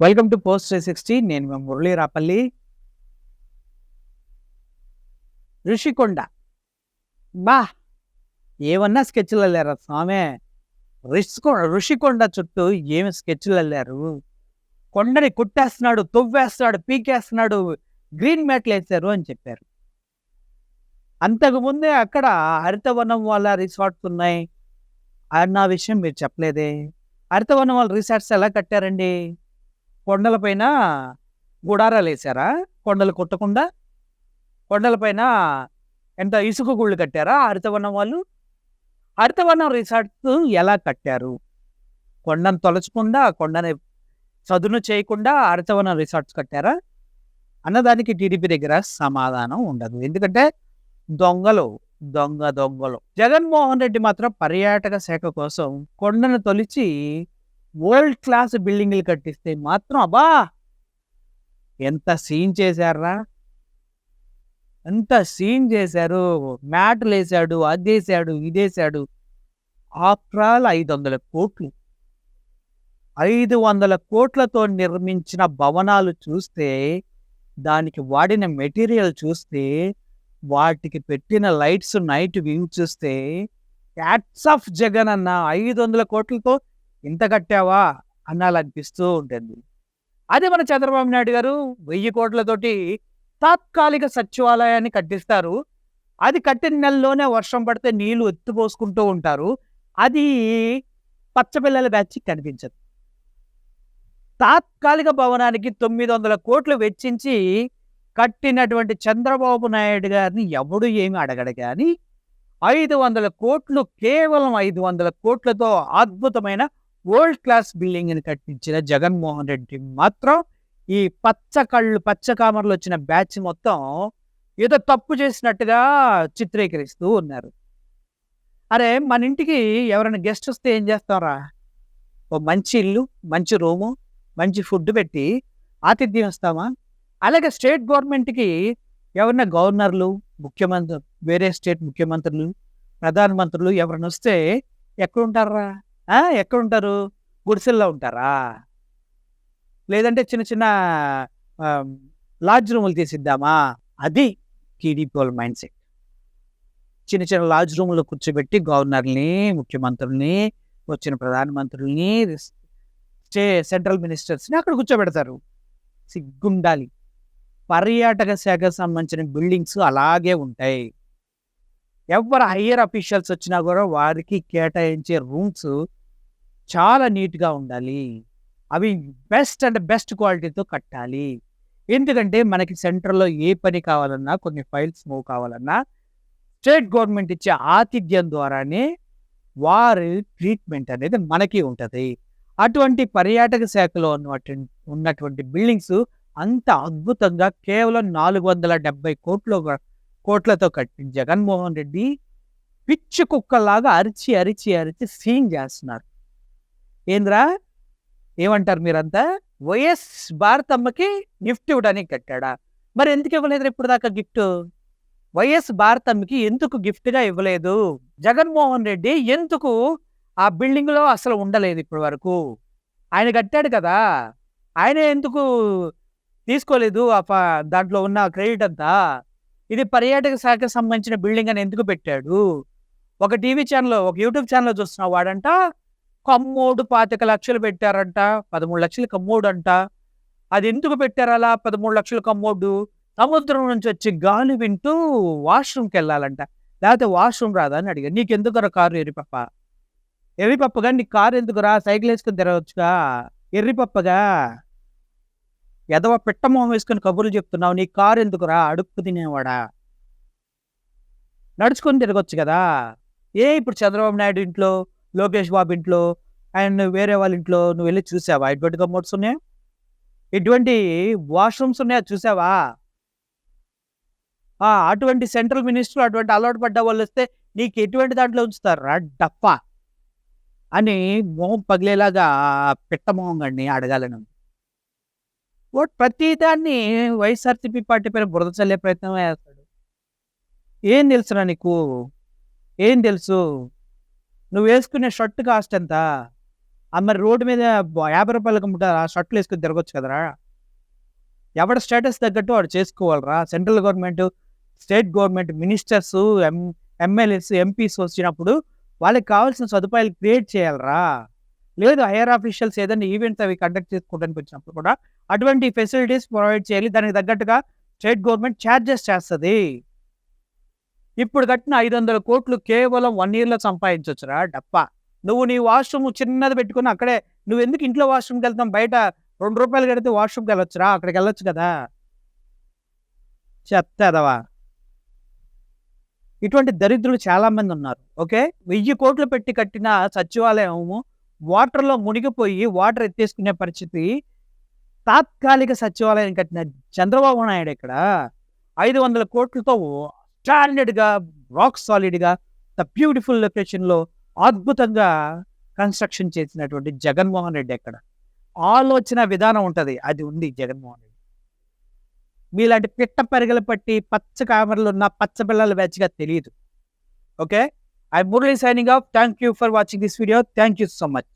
Welcome to post three sixty నేను మురళీ రాపల్లి ఋషికొండ. బా ఏమన్నా స్కెచ్లు వెళ్ళారా స్వామి? రిషికొ ఋషికొండ చుట్టూ ఏమి స్కెచ్లు వెళ్ళారు కొండని కుట్టేస్తున్నాడు తొవ్వేస్తున్నాడు పీకేస్తున్నాడు గ్రీన్ మ్యాట్లు వేశారు అని చెప్పారు. అంతకుముందే అక్కడ హరితవనం వాళ్ళ రిసార్ట్స్ ఉన్నాయి. అన్న విషయం మీరు చెప్పలేదే. హరితవనం వాళ్ళ రిసార్ట్స్ ఎలా కట్టారండి? కొండలపైన గుడారాలు వేసారా కొండలు కొట్టకుండా? కొండలపైన ఎంత ఇసుక గుళ్ళు కట్టారా? హరితవనం వాళ్ళు? హరితవనం రిసార్ట్స్ ఎలా కట్టారు? కొండను తొలచకుండా కొండని చదును చేయకుండా హరితవనం రిసార్ట్స్ కట్టారా? అన్నదానికి టీడీపీ దగ్గర సమాధానం ఉండదు. ఎందుకంటే దొంగలు దొంగ దొంగలు. జగన్మోహన్ రెడ్డి మాత్రం పర్యాటక శాఖ కోసం కొండను తొలిచి వరల్డ్ క్లాస్ బిల్డింగ్లు కట్టిస్తే మాత్రం అబ్బా! ఎంత సీన్ చేశారా ఎంత సీన్ చేశారు? మ్యాట్లు వేసాడు అదేసాడు ఇదేసాడు ఆఫ్టర్ ఆల్ ఐదు వందల కోట్లు. ఐదు వందల కోట్లతో నిర్మించిన భవనాలు చూస్తే దానికి వాడిన మెటీరియల్ చూస్తే వాటికి పెట్టిన లైట్స్ నైట్ వ్యూ చూస్తే క్యాట్స్ ఆఫ్ జగన్ అన్న ఐదు వందల కోట్లతో ఇంత కట్టావా? అన్నాలనిపిస్తూ ఉంటుంది. అదే మన చంద్రబాబు నాయుడు గారు వెయ్యి కోట్లతోటి తాత్కాలిక సచివాలయాన్ని కట్టిస్తారు. అది కట్టిన నెలలోనే వర్షం పడితే నీళ్ళు ఎత్తుపోసుకుంటూ ఉంటారు. అది పచ్చపిల్లల బ్యాచ్ కనిపించదు. తాత్కాలిక భవనానికి తొమ్మిది వందల కోట్లు వెచ్చించి కట్టినటువంటి చంద్రబాబు నాయుడు గారిని ఎవడు ఏమి అడగడు కానీ ఐదు వందల కోట్లు కేవలం ఐదు వందల కోట్లతో అద్భుతమైన వరల్డ్ క్లాస్ బిల్డింగ్ని కట్టించిన జగన్మోహన్ రెడ్డి మాత్రం ఈ పచ్చ కళ్ళు పచ్చ కామర్లు వచ్చిన బ్యాచ్ మొత్తం ఏదో తప్పు చేసినట్టుగా చిత్రీకరిస్తూ ఉన్నారు. అరే మన ఇంటికి ఎవరైనా గెస్ట్ వస్తే ఏం చేస్తారా ఓ మంచి ఇల్లు మంచి రూము మంచి ఫుడ్ పెట్టి ఆతిథ్యం ఇస్తామా? అలాగే స్టేట్ గవర్నమెంట్కి ఎవరైనా గవర్నర్లు ముఖ్యమంత్రి వేరే స్టేట్ ముఖ్యమంత్రులు ప్రధానమంత్రులు ఎవరైనా వస్తే ఎక్కడుంటారా ఎక్కడ ఉంటారు గుడిసెల్లో ఉంటారా? లేదంటే చిన్న చిన్న లాడ్జ్ రూములు తీసిద్దామా? అది టీడీపీ వాళ్ళ మైండ్ సెట్. చిన్న చిన్న లాడ్జ్ రూములు కూర్చోబెట్టి గవర్నర్ని ముఖ్యమంత్రుల్ని వచ్చిన ప్రధానమంత్రుల్ని స్టే సెంట్రల్ మినిస్టర్స్ని అక్కడ కూర్చోబెడతారు. సిగ్గుండాలి. పర్యాటక శాఖకు సంబంధించిన బిల్డింగ్స్ అలాగే ఉంటాయి. ఎవరు హయ్యర్ అఫీషియల్స్ వచ్చినా కూడా వారికి కేటాయించే రూమ్స్ చాలా నీట్గా ఉండాలి. అవి బెస్ట్ అండ్ బెస్ట్ క్వాలిటీతో కట్టాలి. ఎందుకంటే మనకి సెంటర్లో ఏ పని కావాలన్నా కొన్ని ఫైల్స్ మూవ్ కావాలన్నా స్టేట్ గవర్నమెంట్ ఇచ్చే ఆతిథ్యం ద్వారానే వారి ట్రీట్మెంట్ అనేది మనకి ఉంటుంది. అటువంటి పర్యాటక శాఖలో ఉన్నటువంటి ఉన్నటువంటి బిల్డింగ్స్ అంత అద్భుతంగా కేవలం నాలుగు వందల డెబ్బై కోట్ల కోట్లతో కట్టి జగన్మోహన్ రెడ్డి. పిచ్చి కుక్కలాగా అరిచి అరిచి అరిచి సీన్ చేస్తున్నారు. ఏంద్రా? ఏమంటారు మీరంతా? వైఎస్ భారతమ్మకి గిఫ్ట్ ఇవ్వడానికి కట్టాడా? మరి ఎందుకు ఇవ్వలేదు ఇప్పుడు దాకా గిఫ్ట్? వైఎస్ భారతమ్మకి ఎందుకు గిఫ్ట్గా ఇవ్వలేదు? జగన్మోహన్ రెడ్డి ఎందుకు ఆ బిల్డింగ్లో అసలు ఉండలేదు ఇప్పటి వరకు? ఆయన కట్టాడు కదా? ఆయన ఎందుకు తీసుకోలేదు ఆ దాంట్లో ఉన్న క్రెడిట్ అంతా? ఇది పర్యాటక శాఖకు సంబంధించిన బిల్డింగ్ అని ఎందుకు పెట్టాడు? ఒక టీవీ ఛానల్ ఒక యూట్యూబ్ ఛానల్ చూస్తున్న వాడంట కమ్మోడు పాతిక లక్షలు పెట్టారంట. పదమూడు లక్షలు కమ్మోడు అంట అది ఎందుకు పెట్టారు అలా పదమూడు లక్షలు కమ్మోడు? సముద్రం నుంచి వచ్చి గాలి వింటూ వాష్రూమ్కి వెళ్ళాలంట లేకపోతే వాష్రూమ్ రాదా అని అడిగా నీకెందుకురా కారు ఎరిపప్ప ఎర్రిపప్పగా నీకు కారు ఎందుకురా? సైకిల్ వేసుకుని తిరగచ్చుగా? ఎర్రిపప్పగా? ఎదవ పిట్టమొహం వేసుకుని కబుర్లు చెప్తున్నావు. నీ కారు ఎందుకురా? అడుక్కు తినేవాడా? నడుచుకొని తిరగొచ్చు కదా? ఏ ఇప్పుడు చంద్రబాబు నాయుడు ఇంట్లో? లోకేష్ బాబు ఇంట్లో అండ్ వేరే వాళ్ళ ఇంట్లో నువ్వు వెళ్ళి చూసావా? ఎటువంటి కమోడ్స్ ఉన్నాయా? ఎటువంటి వాష్రూమ్స్ ఉన్నాయా చూసావా? అటువంటి సెంట్రల్ మినిస్టర్ అటువంటి అలవాటు పడ్డ వాళ్ళు వస్తే నీకు ఎటువంటి దాంట్లో ఉంచుతారా? డప్ప అని మొహం పగిలేలాగా పిట్ట గడిని అడగాలను వాడు ప్రతిదాన్ని వైఎస్ఆర్సీపీ పార్టీ పైన బురద చల్లే ప్రయత్నం చేస్తాడు. ఏం తెలుసురా నీకు? ఏం తెలుసు? నువ్వు వేసుకునే షర్ట్ కాస్ట్ ఎంత? ఆ మరి రోడ్డు మీద యాభై రూపాయలకు అమ్ముతారా షర్ట్లు వేసుకుని తిరగొచ్చు కదరా? ఎవడ స్టేటస్ తగ్గట్టు వాడు చేసుకోవాలరా. Central government state government ministers M MLAs MPs వచ్చినప్పుడు వాళ్ళకి కావాల్సిన సదుపాయాలు క్రియేట్ చేయాలరా. లేదు హైయర్ ఆఫీషియల్స్ ఏదైనా ఈవెంట్స్ అవి కండక్ట్ చేసుకోవడానికి వచ్చినప్పుడు కూడా అటువంటి ఫెసిలిటీస్ ప్రొవైడ్ చేయాలి. దానికి తగ్గట్టుగా స్టేట్ గవర్నమెంట్ ఛార్జెస్ చేస్తుంది. ఇప్పుడు కట్టిన ఐదు వందల కోట్లు కేవలం వన్ ఇయర్లో సంపాదించవచ్చురా డప్ప నువ్వు నీ వాష్రూమ్ చిన్నది పెట్టుకుని అక్కడే నువ్వు ఎందుకు ఇంట్లో వాష్రూమ్కి వెళ్తాం? బయట రెండు రూపాయలు కడితే వాష్రూమ్కి వెళ్ళొచ్చురా? అక్కడికి వెళ్ళొచ్చు కదా. చెత్తదవా. ఇటువంటి దరిద్రులు చాలా మంది ఉన్నారు ఓకే? వెయ్యి కోట్లు పెట్టి కట్టిన సచివాలయము వాటర్లో మునిగిపోయి వాటర్ ఎత్తేసుకునే పరిస్థితి. తాత్కాలిక సచివాలయం కట్టిన చంద్రబాబు నాయుడు ఇక్కడ ఐదు వందల కోట్లతో స్టాండర్డ్గా రాక్ సాలిడ్గా ద బ్యూటిఫుల్ లొకేషన్లో అద్భుతంగా కన్స్ట్రక్షన్ చేసినటువంటి జగన్మోహన్ రెడ్డి అక్కడ ఆలోచన విధానం ఉంటుంది. అది ఉంది జగన్మోహన్ రెడ్డి. మీలాంటి పిట్ట పరిగలు పట్టి పచ్చ కామెరలు ఉన్న పచ్చ పిల్లల బ్యాచ్గా తెలియదు. Okay? I Murali signing off. Thank you for watching this video. Thank you so much.